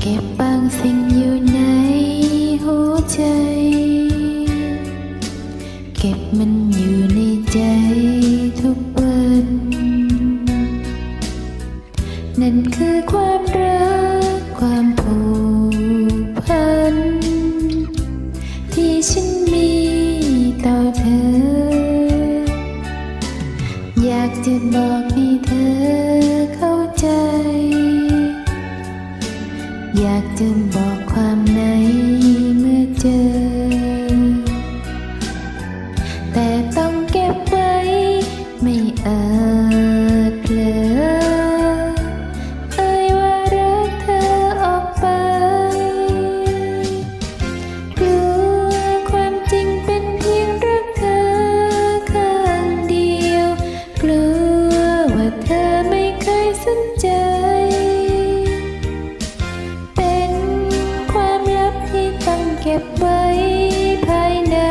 เก็บบางสิ่งอยู่ในหัวใจ เก็บมันอยู่ในใจทุกวัน นั่นคือความรักความผูกพัน ที่ฉันมีต่อเธอ อยากจะบอกากจะบอกความในเมื่อเจอ แต่ต้องเก็บไว้ไม่อาจเลิกเอ่ยว่ารักเธอออกไป กลัวความจริงเป็นเพียงรักเธอข้างเดียว กลัวว่าเธอ เก็บไว้ภายใน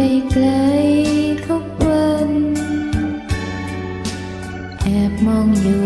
ไกลๆทุกวัน แอบมองอยู่